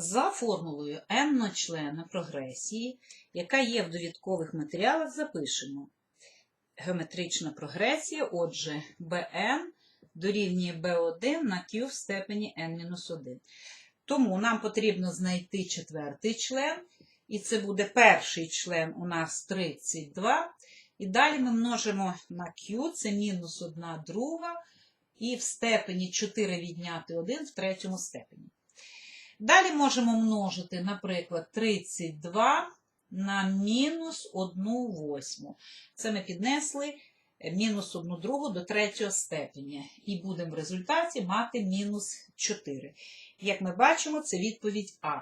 За формулою n члена прогресії, яка є в довідкових матеріалах, запишемо геометрична прогресія, отже, bn дорівнює b1 на q в степені n-1. Тому нам потрібно знайти четвертий член, і це буде перший член у нас 32. І далі ми множимо на q, це мінус 1 друга, і в степені 4 відняти 1 в третьому степені. Далі можемо множити, наприклад, 32 на мінус 1 восьму. Це ми піднесли мінус 1 другу до третього степеня. І будемо в результаті мати мінус 4. Як ми бачимо, це відповідь А.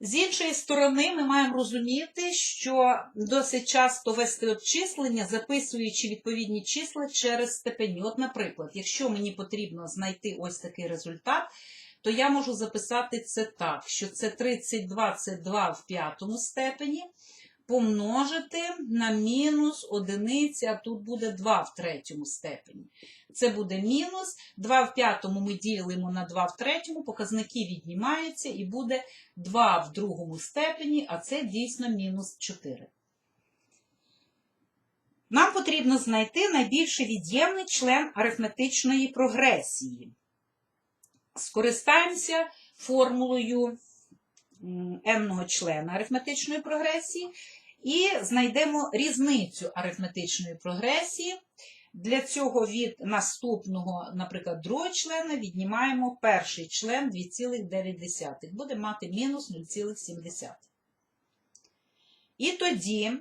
З іншої сторони, ми маємо розуміти, що досить часто вести обчислення, записуючи відповідні числа через степені. От, наприклад, якщо мені потрібно знайти ось такий результат, то я можу записати це так, що це 32 це 2 в п'ятому степені, помножити на мінус одиниці, а тут буде 2 в третьому степені. Це буде мінус, 2 в п'ятому ми ділимо на 2 в третьому, показники віднімаються і буде 2 в другому степені, а це дійсно мінус 4. Нам потрібно знайти найбільше від'ємний член арифметичної прогресії. Скористаємося формулою n члена арифметичної прогресії і знайдемо різницю арифметичної прогресії. Для цього від наступного, наприклад, другого члена віднімаємо перший член 2,9. Буде мати мінус 0,7. І тоді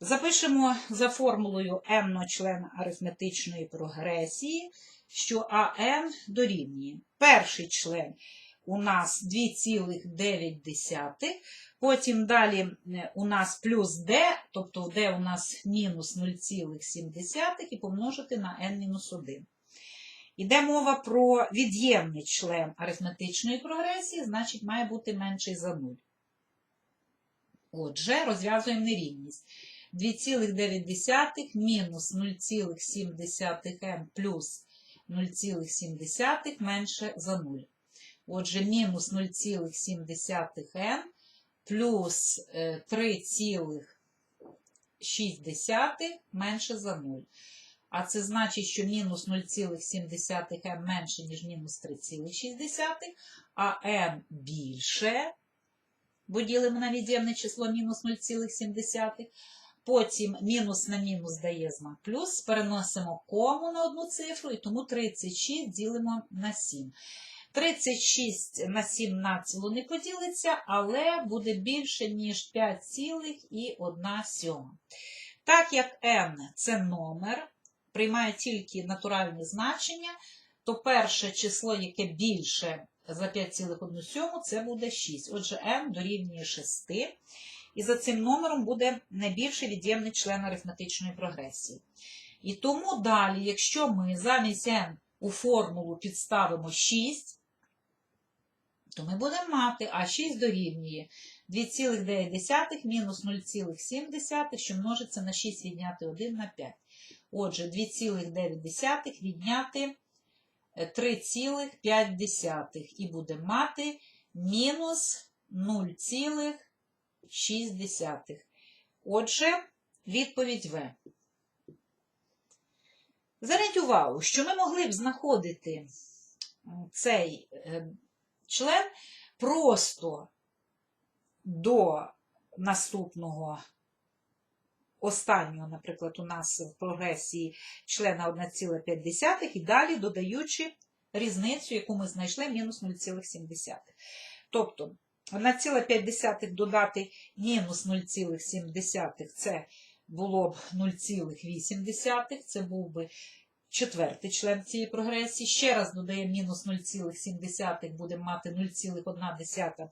запишемо за формулою n члена арифметичної прогресії, що АН дорівнює. Перший член у нас 2,9, потім далі у нас плюс d, тобто d у нас мінус 0,7 і помножити на n-1. Іде мова про від'ємний член арифметичної прогресії, значить має бути менший за 0. Отже, розв'язуємо нерівність. 2,9 мінус 0,7m плюс 0,7 менше за 0. Отже, мінус 0,7m плюс 3,6 менше за 0. А це значить, що мінус 0,7m менше, ніж мінус 3,6, а m більше, бо ділимо на від'ємне число мінус 0,7. Потім мінус на мінус дає знак плюс, переносимо кому на одну цифру, і тому 36 ділимо на 7. 36 на 7 націло не поділиться, але буде більше, ніж 5,1. Так як n це номер, приймає тільки натуральні значення, то перше число, яке більше за 5,1, це буде 6. Отже, n дорівнює 6. І за цим номером буде найбільший від'ємний член арифметичної прогресії. І тому далі, якщо ми замість n у формулу підставимо 6, то ми будемо мати А6 дорівнює 2,9 мінус 0,7, що множиться на 6 відняти 1 на 5. Отже, 2,9 відняти 3,5 і будемо мати мінус 0,6. Отже, відповідь В. Зверніть увагу, що ми могли б знаходити цей член просто до наступного останнього, наприклад, у нас в прогресії члена 1,5 і далі додаючи різницю, яку ми знайшли, мінус 0,7. Тобто 1,5 додати мінус 0,7 це було б 0,8, це був би четвертий член цієї прогресії. Ще раз додаємо мінус 0,7, будемо мати 0,1,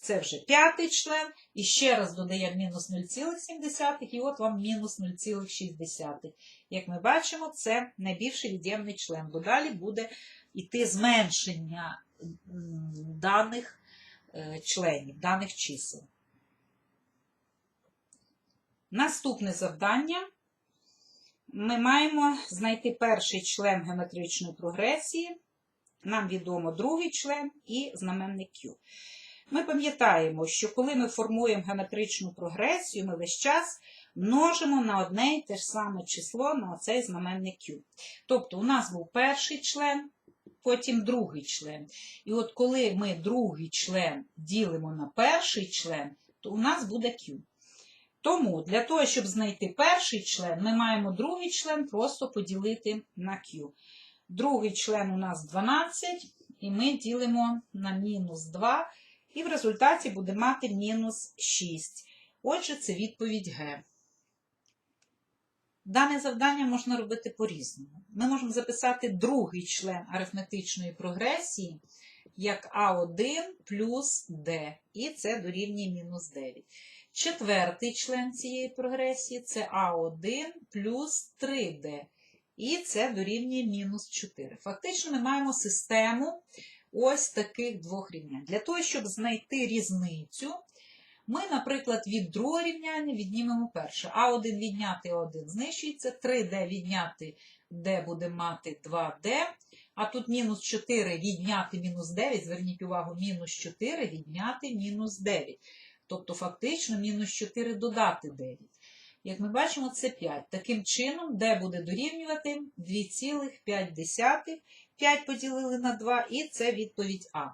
це вже п'ятий член. І ще раз додаємо мінус 0,7, і от вам мінус 0,6. Як ми бачимо, це найбільший від'ємний член, бо далі буде йти зменшення даних членів, даних чисел. Наступне завдання. Ми маємо знайти перший член геометричної прогресії нам відомо другий член і знаменник Q. Ми пам'ятаємо, що коли ми формуємо геометричну прогресію, ми весь час множимо на одне і те ж саме число на оцей знаменник Q. Тобто у нас був перший член, потім другий член. І от коли ми другий член ділимо на перший член, то у нас буде Q. Тому для того, щоб знайти перший член, ми маємо другий член просто поділити на Q. Другий член у нас 12, і ми ділимо на мінус 2, і в результаті буде мати мінус 6. Отже, це відповідь Г. Дане завдання можна робити по-різному. Ми можемо записати другий член арифметичної прогресії як А1 плюс Д, і це дорівнює мінус 9. Четвертий член цієї прогресії це А1 плюс 3D, і це дорівнює мінус 4. Фактично ми маємо систему ось таких двох рівнянь. Для того, щоб знайти різницю, ми, наприклад, від другого рівняння віднімемо перше. А1 відняти 1 знищується, 3D відняти D буде мати 2D, а тут мінус 4 відняти мінус 9, зверніть увагу, мінус 4 відняти мінус 9. Тобто, фактично, мінус 4 додати 9. Як ми бачимо, це 5. Таким чином, D буде дорівнювати 2,5. 5 поділили на 2, і це відповідь А.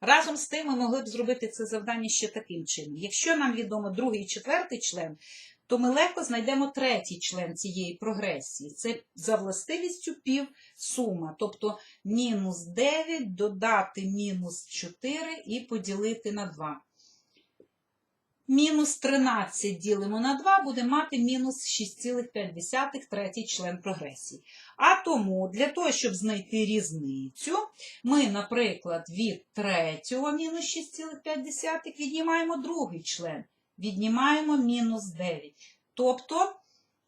Разом з тим ми могли б зробити це завдання ще таким чином. Якщо нам відомо другий і четвертий член, то ми легко знайдемо третій член цієї прогресії. Це за властивістю півсума. Тобто мінус 9 додати мінус 4 і поділити на 2. Мінус 13 ділимо на 2, буде мати мінус 6,5 третій член прогресії. А тому, для того, щоб знайти різницю, ми, наприклад, від третього мінус 6,5 віднімаємо другий член. Віднімаємо мінус 9. Тобто,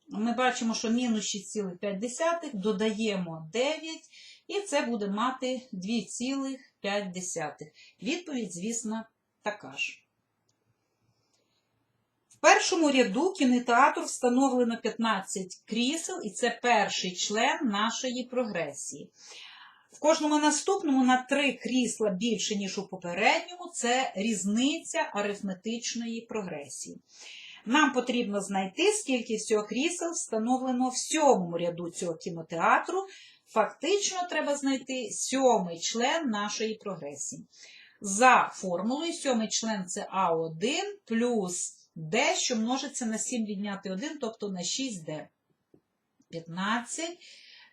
ми бачимо, що мінус 6,5 додаємо 9, і це буде мати 2,5. Відповідь, звісно, така ж. В першому ряду кінотеатру встановлено 15 крісел, і це перший член нашої прогресії. В кожному наступному на 3 крісла більше, ніж у попередньому, це різниця арифметичної прогресії. Нам потрібно знайти, скільки всього крісел встановлено в сьомому ряду цього кінотеатру. Фактично, треба знайти сьомий член нашої прогресії. За формулою, сьомий член це А1 плюс D, що множиться на 7 відняти 1, тобто на 6D. 15.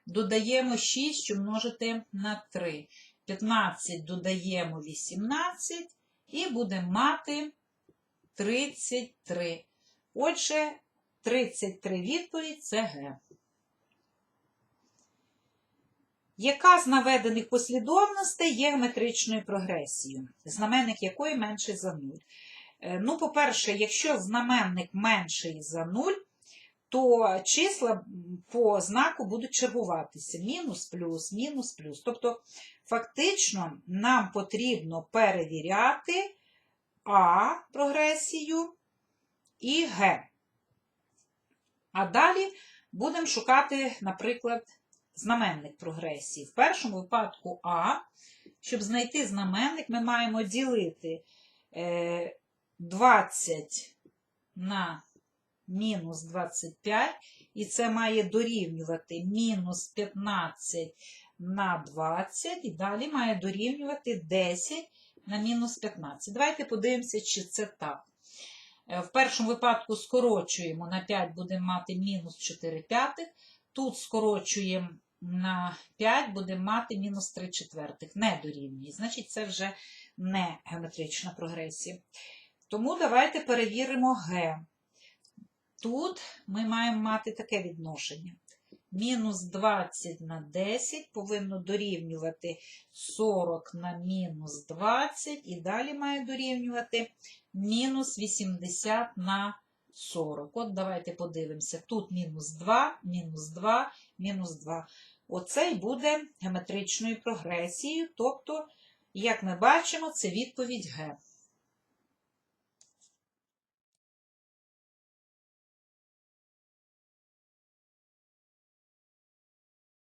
Додаємо 6, що множити на 3. 15 додаємо 18 і будемо мати 33. Отже, 33 відповідь це Г. Яка з наведених послідовностей є геометричною прогресією, знаменник якої менший за 0? Е, Ну, по-перше, якщо знаменник менший за 0, то числа по знаку будуть чергуватися. Мінус, плюс, мінус, плюс. Тобто, фактично, нам потрібно перевіряти А прогресію і Г. А далі будемо шукати, наприклад, знаменник прогресії. В першому випадку А, щоб знайти знаменник, ми маємо ділити 20 на мінус 25, і це має дорівнювати мінус 15 на 20, і далі має дорівнювати 10 на мінус 15. Давайте подивимося, чи це так. Е, В першому випадку скорочуємо на 5, будемо мати мінус 4 п'ятих. Тут скорочуємо на 5, будемо мати мінус 3 четвертих. Не дорівнює. Значить, це вже не геометрична прогресія. Тому давайте перевіримо Г. Тут ми маємо мати таке відношення. Мінус 20 на 10 повинно дорівнювати 40 на мінус 20, і далі має дорівнювати мінус 80 на 40. От давайте подивимося. Тут мінус 2, мінус 2, мінус 2. Оце й буде геометричною прогресією. Тобто, як ми бачимо, це відповідь Г.